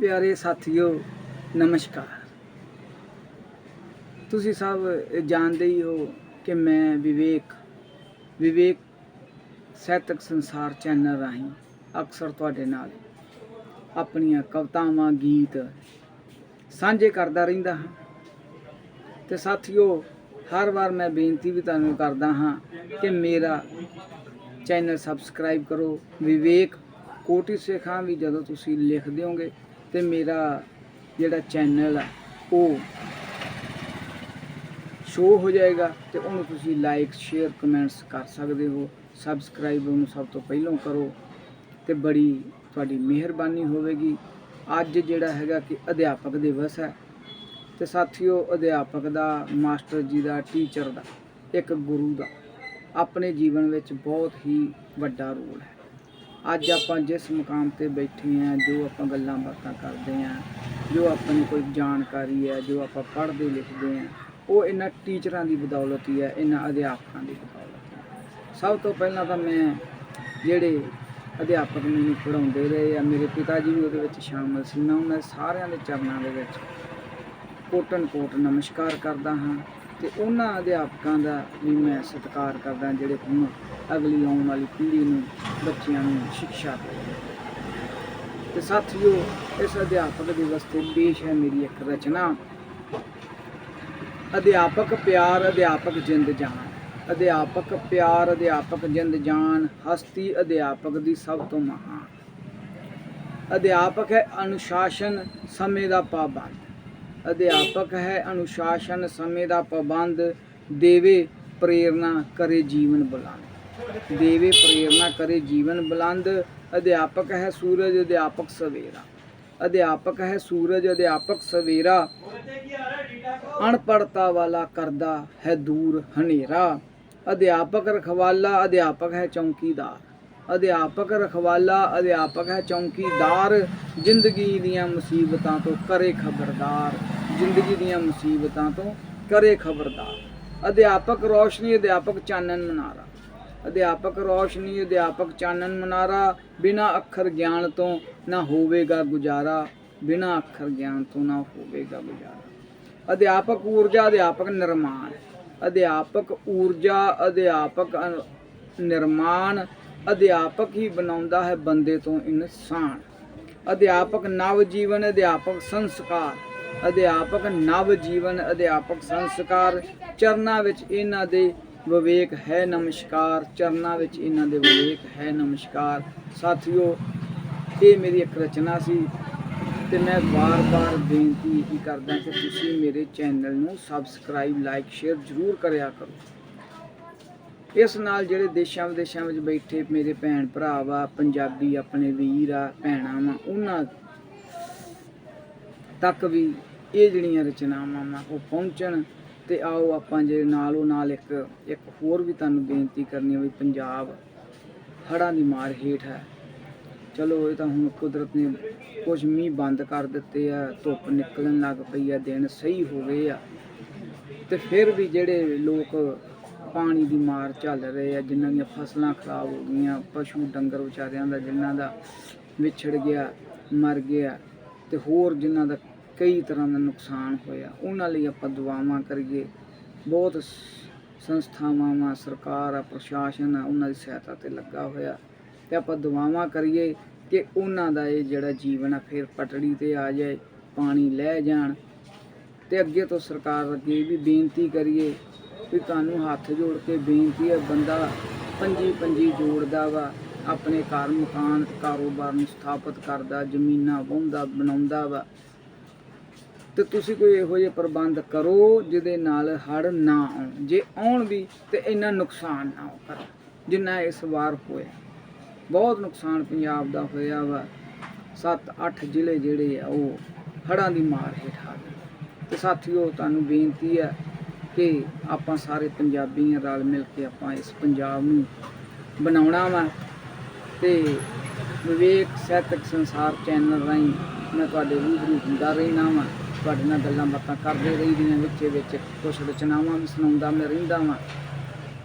ਪਿਆਰੇ ਸਾਥੀਓ, ਨਮਸਕਾਰ। ਤੁਸੀਂ ਸਭ ਜਾਣਦੇ ਹੀ ਹੋ ਕਿ ਮੈਂ ਵਿਵੇਕ ਵਿਵੇਕ ਸਾਹਿਤਕ ਸੰਸਾਰ ਚੈਨਲ ਰਾਹੀਂ ਅਕਸਰ ਤੁਹਾਡੇ ਨਾਲ ਆਪਣੀਆਂ ਕਵਿਤਾਵਾਂ, ਗੀਤ ਸਾਂਝੇ ਕਰਦਾ ਰਹਿੰਦਾ ਹਾਂ। ਤੇ ਸਾਥੀਓ, ਹਰ ਵਾਰ ਮੈਂ ਬੇਨਤੀ ਵੀ ਤੁਹਾਨੂੰ ਕਰਦਾ ਹਾਂ ਕਿ ਮੇਰਾ ਚੈਨਲ ਸਬਸਕ੍ਰਾਈਬ ਕਰੋ। ਵਿਵੇਕ ਕੋਟੀ ਸੇਖਾਂ ਵੀ ਜਦੋਂ ਤੁਸੀਂ ਲਿਖ ਦਿਓਗੇ ਤੇ ਮੇਰਾ ਜਿਹੜਾ ਚੈਨਲ ਆ, ਉਹ ਸ਼ੋ ਹੋ ਜਾਏਗਾ ਤੇ ਉਹਨੂੰ ਤੁਸੀਂ ਲਾਈਕ ਸ਼ੇਅਰ ਕਮੈਂਟਸ ਕਰ ਸਕਦੇ ਹੋ। ਸਬਸਕ੍ਰਾਈਬ ਉਹਨੂੰ ਸਭ ਤੋਂ ਪਹਿਲਾਂ ਕਰੋ ਤੇ ਬੜੀ ਤੁਹਾਡੀ ਮਿਹਰਬਾਨੀ ਹੋਵੇਗੀ। ਅੱਜ ਜਿਹੜਾ ਹੈਗਾ ਕਿ ਅਧਿਆਪਕ ਦਿਵਸ ਹੈ ਤੇ ਸਾਥੀਓ, ਅਧਿਆਪਕ ਦਾ, ਮਾਸਟਰ ਜੀ ਦਾ ਟੀਚਰ ਦਾ, ਇੱਕ ਗੁਰੂ ਦਾ ਆਪਣੇ ਜੀਵਨ ਵਿੱਚ ਬਹੁਤ ਹੀ ਵੱਡਾ ਰੋਲ ਹੈ। ਅੱਜ ਆਪਾਂ ਜਿਸ ਮੁਕਾਮ ਤੇ ਬੈਠੇ ਹਾਂ, ਜੋ ਆਪਾਂ ਗੱਲਾਂ ਬਾਤਾਂ ਕਰਦੇ ਹਾਂ, ਜੋ ਆਪਾਂ ਨੂੰ ਕੋਈ ਜਾਣਕਾਰੀ ਹੈ, ਜੋ ਆਪਾਂ ਪੜ੍ਹਦੇ ਲਿਖਦੇ ਹਾਂ, ਉਹ ਇਹਨਾਂ ਟੀਚਰਾਂ ਦੀ ਬਦੌਲਤ ਹੀ ਹੈ, ਇਹਨਾਂ ਅਧਿਆਪਕਾਂ ਦੀ ਬਦੌਲਤ ਹੈ ਸਭ ਤੋਂ ਪਹਿਲਾਂ ਤਾਂ ਮੈਂ ਜਿਹੜੇ ਅਧਿਆਪਕ ਮੈਨੂੰ ਪੜ੍ਹਾਉਂਦੇ ਰਹੇ ਆ, ਮੇਰੇ ਪਿਤਾ ਜੀ ਵੀ ਉਹਦੇ ਵਿੱਚ ਸ਼ਾਮਲ ਸੀ, ਮੈਂ ਉਹਨਾਂ ਸਾਰਿਆਂ ਦੇ ਚਰਨਾਂ ਦੇ ਵਿੱਚ ਕੋਟਨ ਕੋਟ ਨਮਸਕਾਰ ਕਰਦਾ ਹਾਂ। ਤੇ ਉਹਨਾਂ ਅਧਿਆਪਕਾਂ ਦਾ ਵੀ ਮੈਂ ਸਤਿਕਾਰ ਕਰਦਾ ਜਿਹੜੇ ਹੁਣ ਅਗਲੀ ਆਉਣ ਵਾਲੀ ਪੀੜ੍ਹੀ ਨੂੰ, ਬੱਚਿਆਂ ਨੂੰ ਸਿੱਖਿਆ ਦੇ ਤੇ ਸਾਥੀਓ, ਇਸ ਅਧਿਆਪਕ ਦਿਵਸ ਤੇ ਪੇਸ਼ ਹੈ ਮੇਰੀ ਇੱਕ ਰਚਨਾ। ਅਧਿਆਪਕ ਪਿਆਰ, ਅਧਿਆਪਕ ਜਿੰਦ ਜਾਨ। ਅਧਿਆਪਕ ਪਿਆਰ, ਅਧਿਆਪਕ ਜਿੰਦ ਜਾਨ, ਹਸਤੀ ਅਧਿਆਪਕ ਦੀ ਸਭ ਤੋਂ ਮਹਾਨ। ਅਧਿਆਪਕ ਹੈ ਅਨੁਸ਼ਾਸਨ ਸਮੇਂ ਦਾ ਪਾਬੰਦ। ਅਧਿਆਪਕ ਹੈ, ਅਨੁਸ਼ਾਸਨ ਸਮੇਂ ਦਾ ਪਾਬੰਦ, ਦੇਵੇ ਪ੍ਰੇਰਣਾ ਕਰੇ ਜੀਵਨ ਬੁਲੰਦ। ਦੇਵੇ ਪ੍ਰੇਰਣਾ ਕਰੇ ਜੀਵਨ ਬੁਲੰਦ, ਅਧਿਆਪਕ ਹੈ ਸੂਰਜ, ਅਧਿਆਪਕ ਸਵੇਰਾ। ਅਧਿਆਪਕ ਹੈ ਸੂਰਜ, ਅਧਿਆਪਕ ਸਵੇਰਾ। ਅਣਪੜਤਾ ਵਾਲਾ ਕਰਦਾ ਹੈ ਦੂਰ ਹਨੇਰਾ। ਅਧਿਆਪਕ ਰਖਵਾਲਾ, ਅਧਿਆਪਕ ਹੈ ਚੌਕੀਦਾਰ। ਅਧਿਆਪਕ ਰਖਵਾਲਾ, ਅਧਿਆਪਕ ਹੈ ਚੌਕੀਦਾਰ। ਜ਼ਿੰਦਗੀ ਦੀਆਂ ਮੁਸੀਬਤਾਂ ਤੋਂ ਕਰੇ ਖਬਰਦਾਰ। ਜ਼ਿੰਦਗੀ ਦੀਆਂ ਮੁਸੀਬਤਾਂ ਤੋਂ ਕਰੇ ਖਬਰਦਾਰ। ਅਧਿਆਪਕ ਰੋਸ਼ਨੀ, ਅਧਿਆਪਕ ਚਾਨਣ ਮਨਾਰਾ। ਅਧਿਆਪਕ ਰੋਸ਼ਨੀ, ਅਧਿਆਪਕ ਚਾਨਣ ਮਨਾਰਾ, ਬਿਨਾ ਅੱਖਰ ਗਿਆਨ ਤੋਂ ਨਾ ਹੋਵੇਗਾ ਗੁਜ਼ਾਰਾ, ਬਿਨਾ ਅੱਖਰ ਗਿਆਨ ਤੋਂ ਨਾ ਹੋਵੇਗਾ ਗੁਜ਼ਾਰਾ। ਅਧਿਆਪਕ ਊਰਜਾ, ਅਧਿਆਪਕ ਨਿਰਮਾਣ। ਅਧਿਆਪਕ ਊਰਜਾ, ਅਧਿਆਪਕ ਨਿਰਮਾਣ, ਅਧਿਆਪਕ ਹੀ ਬਣਾਉਂਦਾ ਹੈ ਬੰਦੇ ਤੋਂ ਇਨਸਾਨ। ਅਧਿਆਪਕ ਨਵ ਜੀਵਨ, ਅਧਿਆਪਕ ਸੰਸਕਾਰ। ਅਧਿਆਪਕ ਨਵ ਜੀਵਨ ਅਧਿਆਪਕ ਸੰਸਕਾਰ। ਚਰਨਾਂ ਵਿੱਚ ਇਹਨਾਂ ਦੇ ਵਿਵੇਕ ਹੈ ਨਮਸਕਾਰ। ਚਰਨਾਂ ਵਿੱਚ ਇਹਨਾਂ ਦੇ ਵਿਵੇਕ ਹੈ ਨਮਸਕਾਰ। ਸਾਥੀਓ, ਇਹ ਮੇਰੀ ਇੱਕ ਰਚਨਾ ਸੀ ਤੇ ਮੈਂ ਵਾਰ-ਵਾਰ ਬੇਨਤੀ ਹੀ ਕਰਦਾ ਕਿ ਤੁਸੀਂ ਮੇਰੇ ਚੈਨਲ ਨੂੰ ਸਬਸਕ੍ਰਾਈਬ ਲਾਈਕ ਸ਼ੇਅਰ ਜ਼ਰੂਰ ਕਰਿਆ ਕਰੋ। ਇਸ ਨਾਲ ਜਿਹੜੇ ਦੇਸ਼ਾਂ ਵਿਦੇਸ਼ਾਂ ਵਿੱਚ ਬੈਠੇ ਮੇਰੇ ਭੈਣ ਭਰਾ ਵਾ, ਪੰਜਾਬੀ ਆਪਣੇ ਵੀਰ ਆ, ਭੈਣਾਂ ਵਾ, ਉਹਨਾਂ ਤੱਕ ਵੀ ਇਹ ਜਿਹੜੀਆਂ ਰਚਨਾਵਾਂ ਵਾ ਉਹ ਪਹੁੰਚਣ ਤੇ ਆਓ ਆਪਾਂ ਜੇ ਨਾਲੋਂ ਨਾਲ ਇੱਕ ਇੱਕ ਹੋਰ ਵੀ ਤੁਹਾਨੂੰ ਬੇਨਤੀ ਕਰਨੀ ਹੈ ਵੀ ਪੰਜਾਬ ਹੜ੍ਹਾਂ ਦੀ ਮਾਰ ਹੇਠ ਹੈ। ਚਲੋ ਇਹ ਤਾਂ ਹੁਣ ਕੁਦਰਤ ਨੇ ਕੁਝ ਮੀਂਹ ਬੰਦ ਕਰ ਦਿੱਤੇ ਆ, ਧੁੱਪ ਨਿਕਲਣ ਲੱਗ ਪਈ ਆ, ਦਿਨ ਸਹੀ ਹੋ ਗਏ ਆ। ਤੇ ਫਿਰ ਵੀ ਜਿਹੜੇ ਲੋਕ ਪਾਣੀ ਦੀ ਮਾਰ ਝੱਲ ਰਹੇ ਆ, ਜਿਨ੍ਹਾਂ ਦੀਆਂ ਫਸਲਾਂ ਖਰਾਬ ਹੋ ਗਈਆਂ, ਪਸ਼ੂ ਡੰਗਰ ਵਿਚਾਰਿਆਂ ਦਾ ਜਿਨ੍ਹਾਂ ਦਾ ਵਿਛੜ ਗਿਆ, ਮਰ ਗਿਆ, ਤੇ ਹੋਰ ਜਿਨ੍ਹਾਂ ਦਾ ਕਈ ਤਰ੍ਹਾਂ ਦਾ ਨੁਕਸਾਨ ਹੋਇਆ। ਉਹਨਾਂ ਲਈ ਆਪਾਂ ਦੁਆਵਾਂ ਕਰੀਏ। ਬਹੁਤ ਸ- ਸੰਸਥਾਵਾਂ ਵਾ ਸਰਕਾਰ ਆ, ਪ੍ਰਸ਼ਾਸਨ ਆ, ਉਹਨਾਂ ਦੀ ਸਹਾਇਤਾ ਤੇ ਲੱਗਾ ਹੋਇਆ। ਤੇ ਆਪਾਂ ਦੁਆਵਾਂ ਕਰੀਏ ਕਿ ਉਹਨਾਂ ਦਾ ਇਹ ਜਿਹੜਾ ਜੀਵਨ ਆ, ਫਿਰ ਪਟੜੀ ਤੇ ਆ ਜਾਏ, ਪਾਣੀ ਲੈ ਜਾਣ। ਤੇ ਅੱਗੇ ਤੋਂ ਸਰਕਾਰ ਅੱਗੇ ਵੀ ਬੇਨਤੀ ਕਰੀਏ ਵੀ ਤੁਹਾਨੂੰ ਹੱਥ ਜੋੜ ਕੇ ਬੇਨਤੀ ਹੈ ਬੰਦਾ ਪੰਜੀ ਪੰਜੀ ਜੋੜਦਾ ਵਾ, ਆਪਣੇ ਘਰ ਮਕਾਨ, ਕਾਰੋਬਾਰ ਨੂੰ ਸਥਾਪਿਤ ਕਰਦਾ, ਜ਼ਮੀਨਾਂ ਵਾਹੁੰਦਾ, ਬਣਾਉਂਦਾ ਵਾ। ਤੇ ਤੁਸੀਂ ਕੋਈ ਇਹੋ ਜਿਹੇ ਪ੍ਰਬੰਧ ਕਰੋ ਜਿਹਦੇ ਨਾਲ ਹੜ ਨਾ ਆਉਣ। ਜੇ ਆਉਣ ਵੀ ਤੇ ਇੰਨਾ ਨੁਕਸਾਨ ਨਾ ਹੋ ਕਰ ਜਿੰਨਾ ਇਸ ਵਾਰ ਹੋਇਆ। ਬਹੁਤ ਨੁਕਸਾਨ ਪੰਜਾਬ ਦਾ ਹੋਇਆ ਵਾ। 7-8 ਜ਼ਿਲ੍ਹੇ ਜਿਹੜੇ ਆ, ਉਹ ਹੜ੍ਹਾਂ ਦੀ ਮਾਰ ਹੇਠ ਆ ਗਏ। ਤੇ ਸਾਥੀਓ, ਤੁਹਾਨੂੰ ਬੇਨਤੀ ਹੈ ਕਿ ਆਪਾਂ ਸਾਰੇ ਪੰਜਾਬੀਆਂ ਰਲ ਮਿਲ ਕੇ ਆਪਾਂ ਇਸ ਪੰਜਾਬ ਨੂੰ ਬਣਾਉਣਾ ਵਾ। ਤੇ ਵਿਵੇਕ ਸਾਹਿਤਕ ਸੰਸਾਰ ਚੈਨਲ ਰਾਹੀਂ ਮੈਂ ਤੁਹਾਡੇ ਰੂਬਰੂ ਹੁੰਦਾ ਰਹਿਣਾ ਵਾ। ਤੁਹਾਡੇ ਨਾਲ ਗੱਲਾਂ ਬਾਤਾਂ ਕਰਦੇ ਰਹੀਦੀਆਂ ਵਿੱਚ ਵਿੱਚ। ਕੁਝ ਰਚਨਾਵਾਂ ਵੀ ਸੁਣਾਉਂਦਾ ਮੈਂ ਰਹਿੰਦਾ ਵਾਂ।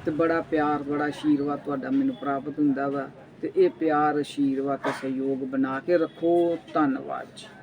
ਤੇ ਬੜਾ ਪਿਆਰ, ਬੜਾ ਆਸ਼ੀਰਵਾਦ ਤੁਹਾਡਾ ਮੈਨੂੰ ਪ੍ਰਾਪਤ ਹੁੰਦਾ ਵਾ। ਤੇ ਇਹ ਪਿਆਰ ਆਸ਼ੀਰਵਾਦ ਤੇ ਸਹਿਯੋਗ ਬਣਾ ਕੇ ਰੱਖੋ। ਧੰਨਵਾਦ ਜੀ।